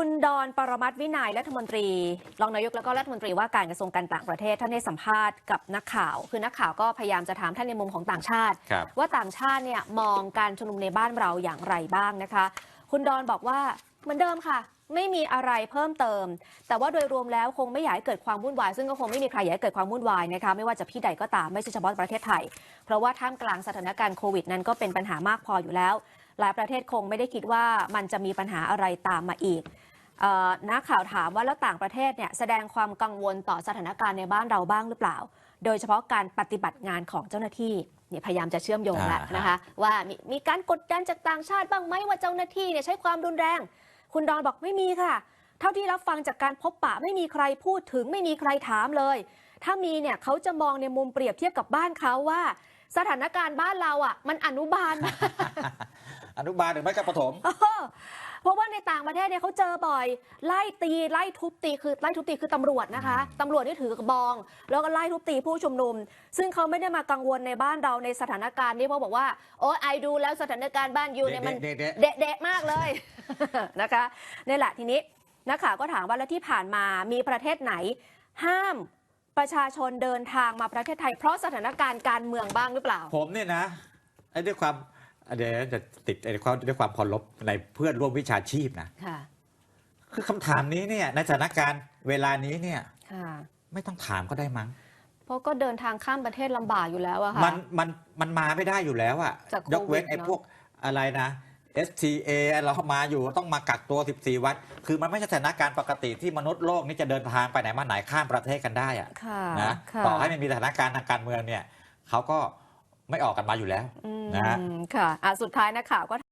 คุณดอนปรมัตวินัยรัฐมนตรี รองนายกแล้วก็รัฐมนตรีว่าการกระทรวงการต่างประเทศ ท่านได้สัมภาษณ์กับนักข่าว คือนักข่าวก็พยายามจะถามท่านในมุมของต่างชาติ ว่าต่างชาติเนี่ยมองการชุมนุมในบ้านเราอย่างไรบ้างนะคะ คุณดอนบอกว่าเหมือนเดิมค่ะ ไม่มีอะไรเพิ่มเติม แต่ว่าโดยรวมแล้วคงไม่อยากให้เกิดความวุ่นวาย ซึ่งก็คงไม่มีใครอยากให้เกิดความวุ่นวายนะคะไม่ว่าจะที่ใดก็ตามไม่ใช่เฉพาะประเทศไทย เพราะว่าท่ามกลางสถานการณ์โควิดนั้นก็เป็นปัญหามากพออยู่แล้ว หลายประเทศคงไม่ได้คิดว่ามันจะมีปัญหาอะไรตามมาอีกเอ่อนักข่าวถามว่าแล้วต่างประเทศเนี่ยแสดงความกังวลต่อสถานการณ์ในบ้านเราบ้างหรือเปล่า โดยเฉพาะการปฏิบัติงานของเจ้าหน้าที่เนี่ยพยายามจะเชื่อมโยงแล้วอ่าฮะนะคะว่ามีมีการกดดันจากต่างชาติบ้างไหมว่าเจ้าหน้าที่เนี่ยใช้ความรุนแรง คุณดอนบอกไม่มีค่ะ เท่าที่รับฟังจากการพบปะไม่มีใครพูดถึงไม่มีใครถามเลย ถ้ามีเนี่ยเขาจะมองในมุมเปรียบเทียบกับบ้านเขาว่า สถานการณ์บ้านเราอะ มันอนุบาล อนุบาลหรือไม่ก็ประถมเออเพราะว่าในต่างประเทศเนี่ยเขาเจอบ่อย ไล่ตีไล่ทุบตีคือไล่ทุบตีคือตำรวจนะคะตำรวจที่ถือกระบอง แล้วก็ไล่ทุบตีผู้ชุมนุม ซึ่งเขาไม่ได้มากังวลในบ้านเราในสถานการณ์นี้เพราะบอกว่า โอ้ไอดูแล้วสถานการณ์บ้านยูเนี่ยมันเด็กๆเดะๆมากเลยนะคะนี่แหละทีนี้นักข่าวก็ถามว่าแล้วที่ผ่านมามีประเทศไหน ห้ามประชาชนเดินทางมาประเทศไทยเพราะสถานการณ์การเมืองบ้างหรือเปล่า ผมเนี่ยนะไอ้ด้วยความ เดี๋ยวจะติดไอ้ความด้วยความเคารพในเพื่อนร่วมวิชาชีพนะค่ะ คือคำถามนี้เนี่ยในสถานการณ์เวลานี้เนี่ยค่ะ ไม่ต้องถามก็ได้มั้ง เพราะก็เดินทางข้ามประเทศลำบากอยู่แล้วอะค่ะ มันมันมันมาไม่ได้อยู่แล้วอะจากโควิดยกเว้นไอ้เนอะ พวกอะไรนะ STA เรามาอยู่ต้องมากักตัว 14 วัน คือมันไม่ใช่สถานการณ์ปกติที่มนุษย์โลกนี่จะเดินทางไปไหนมาไหนข้ามประเทศกันได้อะค่ะนะค่ะ ต่อให้มันมีสถานการณ์ทางการเมืองเนี่ยเขาก็ ไม่ออกกันมาอยู่แล้วนะฮะค่ะอะ สุดท้ายนักข่าวก็